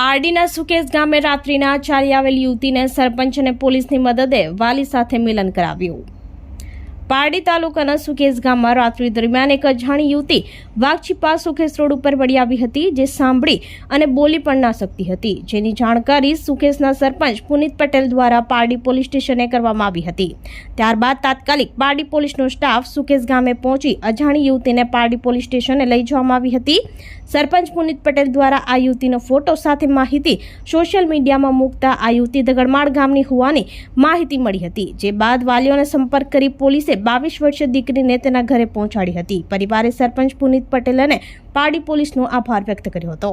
પારડીના સુકેશ ગામે રાત્રિના ચાલી આવેલી યુવતીને સરપંચ અને પોલીસની મદદે વાલી સાથે મિલન કરાવ્યું. પારડી તાલુકાના સુકેશ ગામમાં રાત્રિ દરમિયાન એક અજાણી યુવતી વાઘછીપા સુકેશ રોડ ઉપર વળી આવી હતી, જે સાંભળી અને બોલી પણ ના શકતી હતી. જેની જાણકારી સુકેશના સરપંચ પુનિત પટેલ દ્વારા પારડી પોલીસ સ્ટેશને કરવામાં આવી હતી. ત્યારબાદ તાત્કાલિક પારડી પોલીસનો સ્ટાફ સુકેશ ગામે પહોંચી અજાણી યુવતીને પારડી પોલીસ સ્ટેશને લઈ જવામાં આવી હતી. સરપંચ પુનિત પટેલ દ્વારા આ યુવતીનો ફોટો સાથે માહિતી સોશિયલ મીડિયામાં મૂકતા આ યુવતી દગડમાળ ગામની હોવાની માહિતી મળી હતી, જે બાદ વાલીઓને સંપર્ક કરી પોલીસે બાવીસ વર્ષીય દીકરીને તેના ઘરે પહોંચાડી હતી. પરિવારે સરપંચ પુનિત પટેલ અને પારડી પોલીસનો આભાર વ્યક્ત કર્યો હતો.